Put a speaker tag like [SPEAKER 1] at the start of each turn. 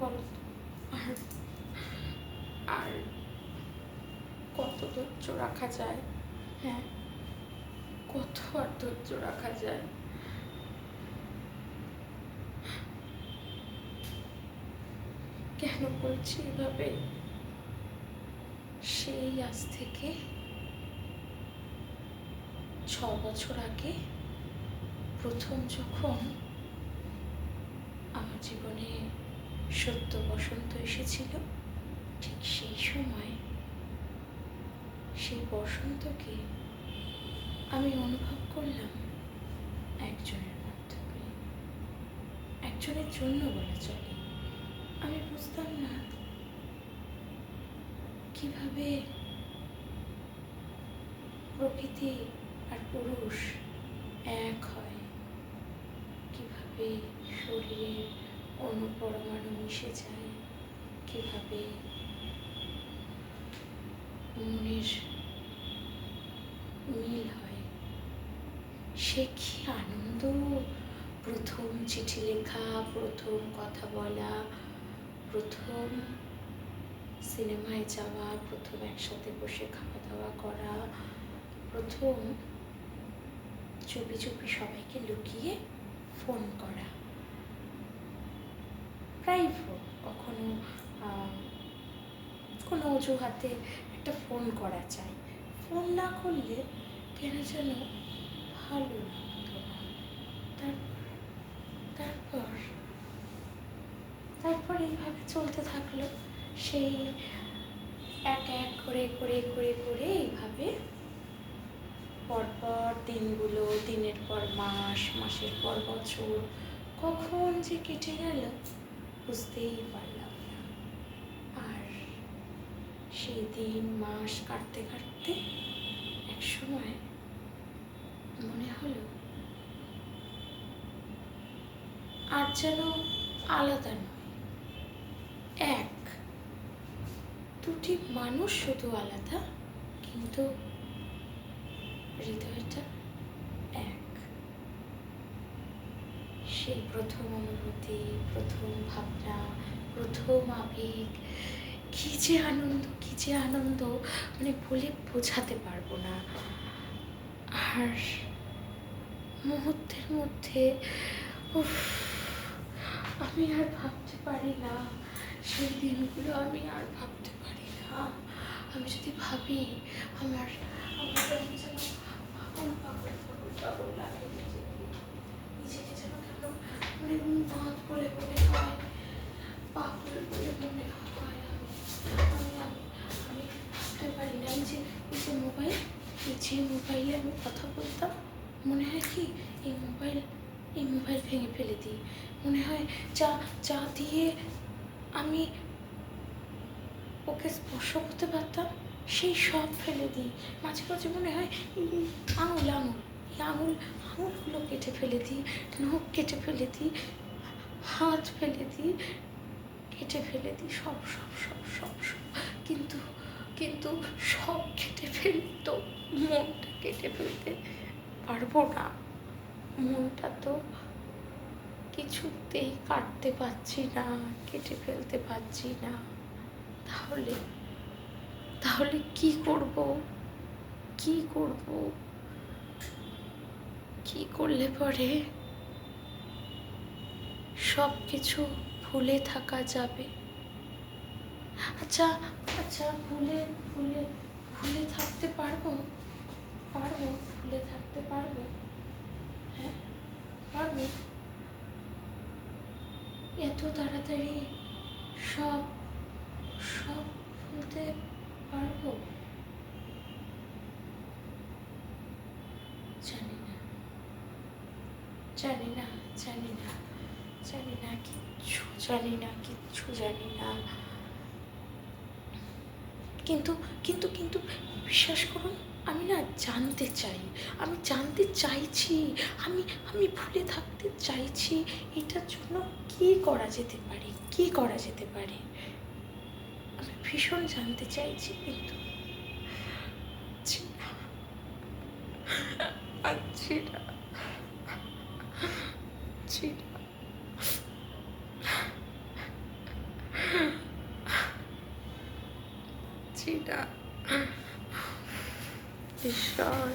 [SPEAKER 1] বলো। আর আর কত ধৈর্য রাখা যায়? হ্যাঁ। কত আর ধৈর্য রাখা যায়? কেন বলছি এভাবে? সেই আজ থেকে ছ বছর আগে প্রথম যখন আমার জীবনে সত্য বসন্ত এসেছিল, ঠিক সেই সময় সেই বসন্তকে আমি অনুভব করলাম একজনের মাধ্যমে। একজনের জন্য বলা চলে। আমি বুঝতাম না কীভাবে প্রকৃতি আর পুরুষ এক হয়, কীভাবে শরীরের অনুপরমাণু মিশে যায়। কীভাবে? মনের মিল হয়। সে কি আনন্দ? প্রথম চিঠি লেখা, প্রথম কথা বলা, প্রথম সিনেমায় যাওয়া, প্রথম একসাথে বসে খাওয়া দাওয়া করা, প্রথম চুপি চুপি সবাইকে লুকিয়ে ফোন করা। প্রায় কখনো কোনো অজুহাতে একটা ফোন করা চাই। ফোন না করলে কেন যেন ভালো লাগতো তারপর তারপর তারপর এইভাবে চলতে থাকল। সেই এক এক করে করে করে করে এইভাবে পরপর দিনগুলো, দিনের পর মাস, মাসের পর বছর, কখন যে কেটে গেল বুঝতেই পারলাম না। আর সেই দিন, মাস কাটতে কাটতে এক সময় মনে হলো, আর যেন আলাদা নয়। এক, দুটি মানুষ শুধু আলাদা, কিন্তু হৃদয়টা এক সেই প্রথম অনুভূতি, প্রথম ভাবনা, প্রথম আবেগ। কী যে আনন্দ, কী যে আনন্দ মানে বলে বোঝাতে পারব না। আর মুহূর্তের মধ্যে, উফ, আমি আর ভাবতে পারি না। সেই দিনগুলো আমি আর ভাবতে পারি না। আমি যদি ভাবি, আমার আমার যেন পাগল পাগল পাগল লাগে নিজেকে নিজেকে যেন কেন মানে মাত বলে মনে হয় পাগল বলে মনে হয় আমি আমি আমি আমি ভাবতে পারি না এই যে এই যে মোবাইল এই যে মোবাইলে আমি কথা বলতাম, মনে হয় কি, এই মোবাইল এই মোবাইল ভেঙে ফেলে দিই। মনে হয় যা যা দিয়ে আমি ওকে স্পর্শ করতে পারতাম, সেই সব ফেলে দিই। মাঝে মাঝে মনে হয় আঙুল আঙুল, এই আঙুল, আঙুলগুলো কেটে ফেলে দিই, নখ কেটে ফেলে দিই, হাত ফেলে দিই, কেটে ফেলে দিই, সব সব সব সব সব। কিন্তু কিন্তু সব কেটে ফেলি তো মনটা কেটে ফেলতে পারব না। মনটা তো কিছুতেই কাটতে পারছি না, কেটে ফেলতে পারছি না। তাহলে তাহলে কি করব? কি করব? কি করলে পরে সব কিছু ভুলে থাকা যাবে? আচ্ছা আচ্ছা ভুলে ভুলে ভুলে থাকতে পারব? পারব, ভুলে থাকতে পারব? হ্যাঁ পারব? এত তাড়াতাড়ি সব সব ভুলতে পারব? জানি না। জানি না জানি না জানি না, কিচ্ছু জানি না, কিচ্ছু জানি না। কিন্তু কিন্তু কিন্তু বিশ্বাস করুন, আমি না জানতে চাই। আমি জানতে চাইছি, আমি আমি ভুলে থাকতে চাইছি, এটার জন্য কি করা যেতে পারে? কি করা যেতে পারে? আমি ভীষণ জানতে চাইছি, কিন্তু that. Be sure.